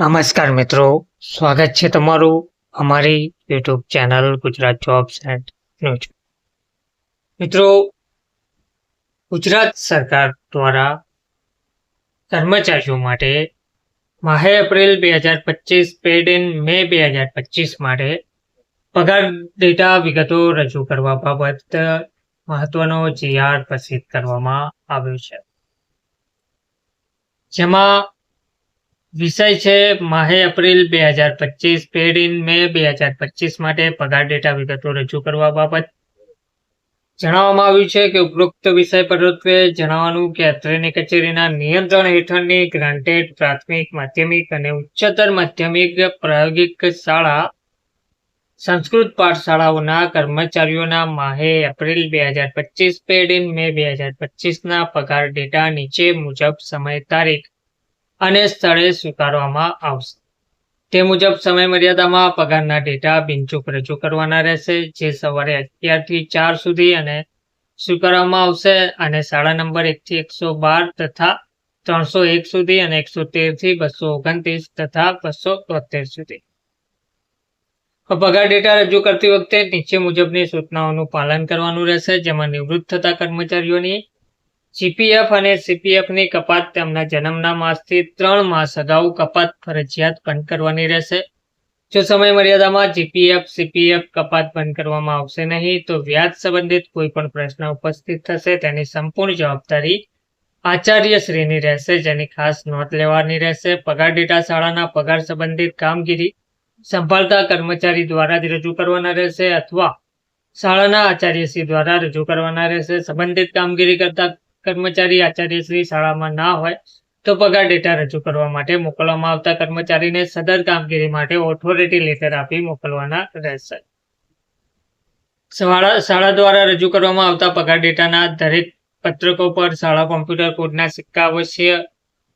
નમસ્કાર મિત્રો. સ્વાગત છે તમારું અમારી YouTube channel Gujarat jobs and news. મિત્રો, ગુજરાત સરકાર દ્વારા કર્મચારીઓ માટે માહે એપ્રિલ બે હજાર પચીસ, પેડ ઇન મે બે હજાર પચીસ માટે પગાર ડેટા વિગતો રજૂ કરવા બાબત મહત્વનો જીઆર પ્રસિદ્ધ કરવામાં આવ્યો છે. જેમાં વિષય છે, માહે એપ્રિલ બે હજાર પચીસ પેડ ઇન મે બે હજાર પચીસ માટે પગાર ડેટા વિગતો રજૂ કરવા બાબત. જણાવવામાં આવ્યું છે કે ઉપરોક્ત વિષય પરત્વે જણાવવાનું કે અત્રેની કચેરીના નિયંત્રણ હેઠળની ગ્રાન્ટેડ પ્રાથમિક, માધ્યમિક અને ઉચ્ચતર માધ્યમિક પ્રાયોગિક શાળા, સંસ્કૃત પાઠશાળાઓના કર્મચારીઓના માહે એપ્રિલ બે હજાર પચીસ પેડ ઇન મે બે હજાર પચીસના પગાર ડેટા નીચે મુજબ સમય તારીખ અને સ્થળે સ્વીકારવામાં આવશે. તે મુજબ સમય મર્યાદામાં પગારના ડેટા બિનચૂક રજૂ કરવાના રહેશે, જે સવારે અગિયારથી ચાર સુધી અને સ્વીકારવામાં આવશે અને શાળા નંબર એકથી એકસો બાર તથા ત્રણસો એક સુધી અને એકસો તેરથી બસો ઓગણત્રીસ તથા બસો તોતેર સુધી. પગાર ડેટા રજૂ કરતી વખતે નીચે મુજબની સૂચનાઓનું પાલન કરવાનું રહેશે, જેમાં નિવૃત્ત થતા કર્મચારીઓની જીપીએફ અને સીપીએફની કપાત તેમના જન્મના માસથી ત્રણ માસ અગાઉ કપાત ફરજિયાત બંધ કરવાની રહેશે. જો સમય મર્યાદામાં જીપીએફ સીપીએફ કપાત બંધ કરવામાં આવશે નહીં, તો વ્યાજ સંબંધિત કોઈ પણ પ્રશ્ન ઉપસ્થિત થશે. તેની સંપૂર્ણ જવાબદારી આચાર્યશ્રીની રહેશે, જેની ખાસ નોંધ લેવાની રહેશે. પગાર ડેટા શાળાના પગાર સંબંધિત કામગીરી સંભાળતા કર્મચારી દ્વારા જ રજૂ કરવાના રહેશે અથવા શાળાના આચાર્યશ્રી દ્વારા રજૂ કરવાના રહેશે. સંબંધિત કામગીરી કરતા કર્મચારી આચાર્યશ્રી શાળામાં ના હોય તો પગાર ડેટા રજૂ કરવા માટે મોકલવામાં આવતા કર્મચારીને સદર કામગીરી માટે ઓથોરિટી લેટર આપી મોકલવાના રહેશે. શાળા દ્વારા રજૂ કરવામાં આવતા પગાર ડેટાના દરેક પત્રકો પર શાળા કોમ્પ્યુટર કોડના સિક્કા અવશ્ય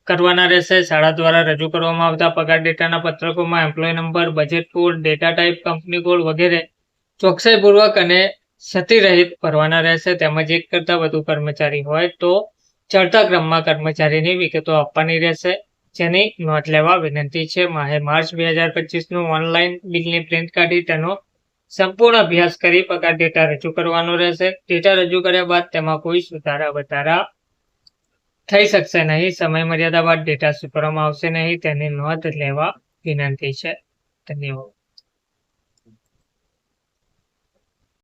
કરવાના રહેશે. શાળા દ્વારા રજૂ કરવામાં આવતા પગાર ડેટાના પત્રકોમાં employee number budget code data type company code વગેરે ચોકસાઈપૂર્વક અને ક્ષતિરહિત ભરવાના રહેશે, તેમજ એક કરતાં વધુ કર્મચારી હોય તો ચડતા ક્રમમાં કર્મચારીની વિગતો આપવાની રહેશે, જેની નોંધ લેવા વિનંતી છે. માહે માર્ચ બે હજાર પચીસનું ઓનલાઈન બિલની પ્રિન્ટ કાઢી તેનો સંપૂર્ણ અભ્યાસ કરી પગાર ડેટા રજૂ કરવાનો રહેશે. ડેટા રજૂ કર્યા બાદ તેમાં કોઈ સુધારા વધારા થઈ શકશે નહીં. સમય મર્યાદા બાદ ડેટા સ્વીકારવામાં આવશે નહીં. તેની નોંધ લેવા વિનંતી છે. ધન્યવાદ.